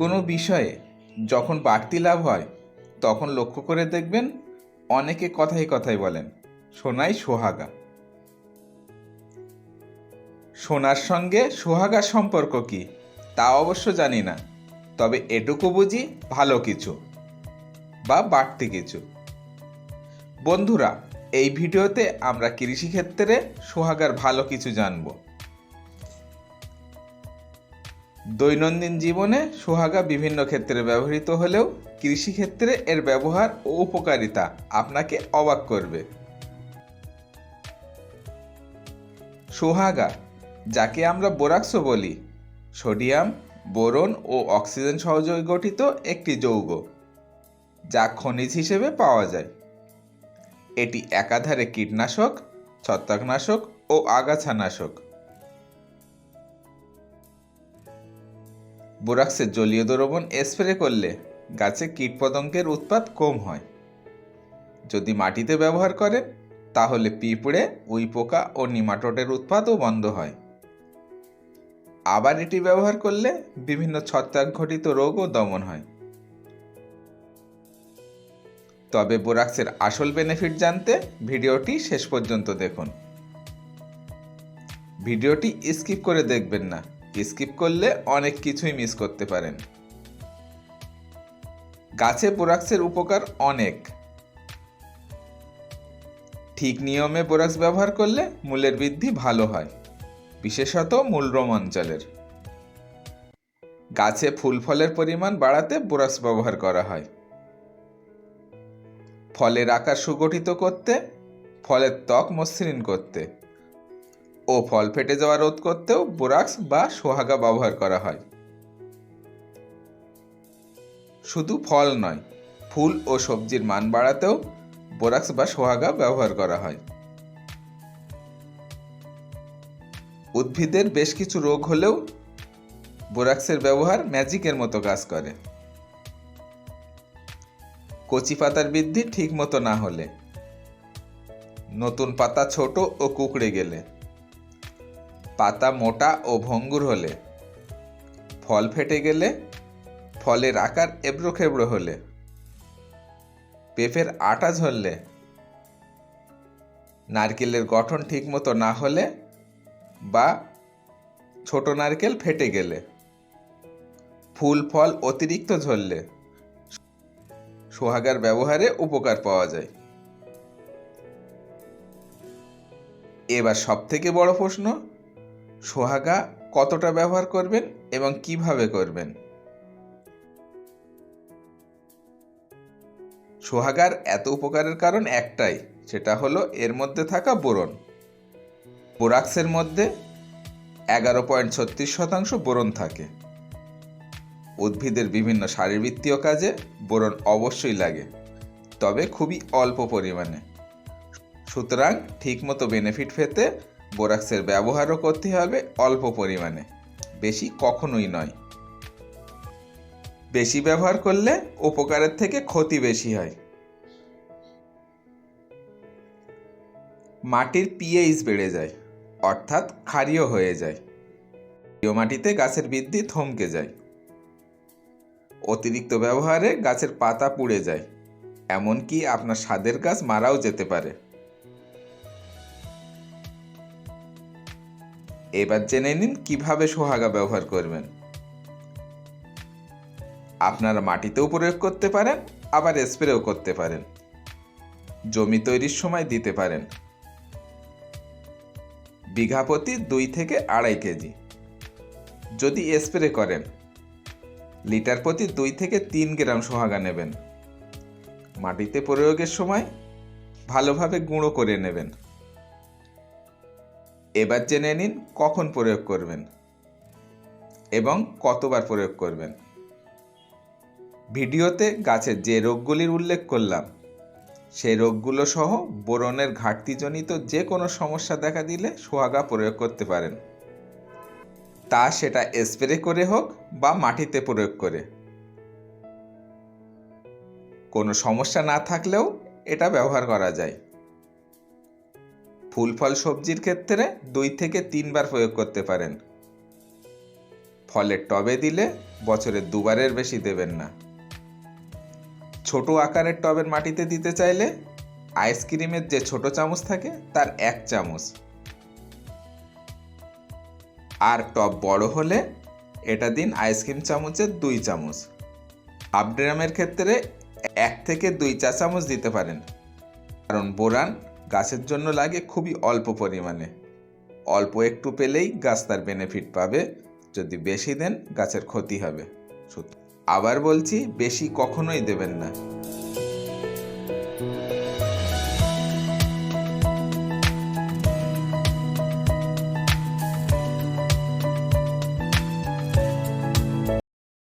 কোনো বিষয়ে যখন বাড়তি লাভ হয়, তখন লক্ষ্য করে দেখবেন অনেকে কথাই কথাই বলেন, সোনাই সোহাগা। সোনার সঙ্গে সোহাগার সম্পর্ক কি, তা অবশ্য জানি না, তবে এটুকু বুঝি ভালো কিছু বা বাড়তি কিছু। বন্ধুরা, এই ভিডিওতে আমরা কৃষিক্ষেত্রে সোহাগার ভালো কিছু জানব। দৈনন্দিন জীবনে সোহাগা বিভিন্ন ক্ষেত্রে ব্যবহৃত হলেও কৃষিক্ষেত্রে এর ব্যবহার ও উপকারিতা আপনাকে অবাক করবে। সোহাগা, যাকে আমরা বোরাক্সও বলি, সোডিয়াম, বোরন ও অক্সিজেন সহযোগে গঠিত একটি যৌগ, যা খনিজ হিসেবে পাওয়া যায়। এটি একাধারে কীটনাশক, ছত্রাকনাশক ও আগাছানাশক। বোরাক্সের জলীয় দ্রবণ স্প্রে করলে গাছে কীটপতঙ্গের উৎপাত কম হয়। যদি মাটিতে ব্যবহার করেন, তাহলে পিঁপড়ে, উইপোকা ও নিমাটোডের উৎপাতও বন্ধ হয়। আবার এটি ব্যবহার করলে বিভিন্ন ছত্রাক ঘটিত রোগও দমন হয়। তবে বোরাক্সের আসল বেনিফিট জানতে ভিডিওটি শেষ পর্যন্ত দেখুন। ভিডিওটি স্কিপ করে দেখবেন না। স্কিপ করলে অনেক কিছুই মিস করতে পারেন। গাছে বোরাক্সের উপকার অনেক। ঠিক নিয়মে বোরাক্স ব্যবহার করলে মূলের বৃদ্ধি ভালো হয়, বিশেষত মূলরোম অঞ্চলের। গাছে ফুল ফলের পরিমাণ বাড়াতে বোরাক্স ব্যবহার করা হয়। ফলের আকার সুগঠিত করতে, ফলের ত্বক মসৃণ করতে। ও ফল ফেটে যাওয়া রোধ করতেও বোরাক্স বা সোহাগা ব্যবহার করা হয়। শুধু ফল নয়, ফুল ও সবজির মান বাড়াতেও বোরাক্স বা সোহাগা ব্যবহার করা হয়। উদ্ভিদের বেশ কিছু রোগ হলেও বোরাক্সের ব্যবহার ম্যাজিকের মতো কাজ করে। কচি পাতার বৃদ্ধি ঠিক মতো না হলে, নতুন পাতা ছোট ও কুকড়ে গেলে। পাতা মোটা ও ভঙ্গুর হলে। ফল ফেটে গেলে ফলের আকার এবড়ো খেবড়ো হলে। পেঁপের আটা ঝরলে। নারকেলের গঠন ঠিকমতো না হলে বা ছোট নারকেল ফেটে গেলে। ফুল, ফল অতিরিক্ত ঝরলে সোহাগার ব্যবহারে উপকার পাওয়া যায়। এবার সব থেকে বড় প্রশ্ন সোহাগা কতটা ব্যবহার করবেন এবং কীভাবে করবেন? সোহাগার এত উপকারের কারণ একটাই, সেটা হলো এর মধ্যে থাকা বোরন। বোরাক্সের মধ্যে এগারো পয়েন্ট ছত্রিশ শতাংশ বোরন থাকে। উদ্ভিদের বিভিন্ন শারীরবৃত্তীয় কাজে বোরন অবশ্যই লাগে, তবে খুবই অল্প পরিমাণে। সুতরাং ঠিকমতো বেনিফিট পেতে বোরাক্সের ব্যবহারও করতে হবে অল্প পরিমাণে। বেশি কখনোই নয়। বেশি ব্যবহার করলে উপকারের থেকে ক্ষতি বেশি হয়। মাটির পিএইচ বেড়ে যায়, অর্থাৎ ক্ষারীয় হয়ে যায়। মাটিতে গাছের বৃদ্ধি থমকে যায়। অতিরিক্ত ব্যবহারে গাছের পাতা পুড়ে যায়, এমনকি আপনার স্বাদের গাছ মারাও যেতে পারে। এবার জেনে নিন কীভাবে সোহাগা ব্যবহার করবেন। আপনারা মাটিতেও প্রয়োগ করতে পারেন, আবার স্প্রেও করতে পারেন। জমি তৈরির সময় দিতে পারেন। বিঘা প্রতি দুই থেকে আড়াই কেজি। যদি স্প্রে করেন, লিটার প্রতি দুই থেকে তিন গ্রাম সোহাগা নেবেন। মাটিতে প্রয়োগের সময় ভালোভাবে গুঁড়ো করে নেবেন। এবার জেনে নিন কখন প্রয়োগ করবেন এবং কতবার প্রয়োগ করবেন। ভিডিওতে গাছের যে রোগগুলির উল্লেখ করলাম, সেই রোগগুলো সহ বোরনের ঘাটতিজনিত যে কোনো সমস্যা দেখা দিলে সোহাগা প্রয়োগ করতে পারেন। তা সেটা স্প্রে করে হোক বা মাটিতে প্রয়োগ করে। কোনো সমস্যা না থাকলেও এটা ব্যবহার করা যায়। ফুল ফল সবজির ক্ষেত্রে দুই থেকে তিনবার প্রয়োগ করতে পারেন। ফলের টবে দিলে বছরে দুবারের বেশি দেবেন না। ছোট আকারের টবের মাটিতে দিতে চাইলে আইসক্রিমের যে ছোট চামচ থাকে তার এক চামচ। আর টব বড় হলে এটা দিন আইসক্রিম চামচের দুই চামচ। হাফ ড্রামের ক্ষেত্রে এক থেকে দুই চা চামচ দিতে পারেন। কারণ বোরান গাছের জন্য লাগে খুবই অল্প পরিমাণে। অল্প একটু পেলেই গাছ তার বেনিফিট পাবে। যদি বেশি দেন গাছের ক্ষতি হবে। আবার বলছি, বেশি কখনোই দেবেন না।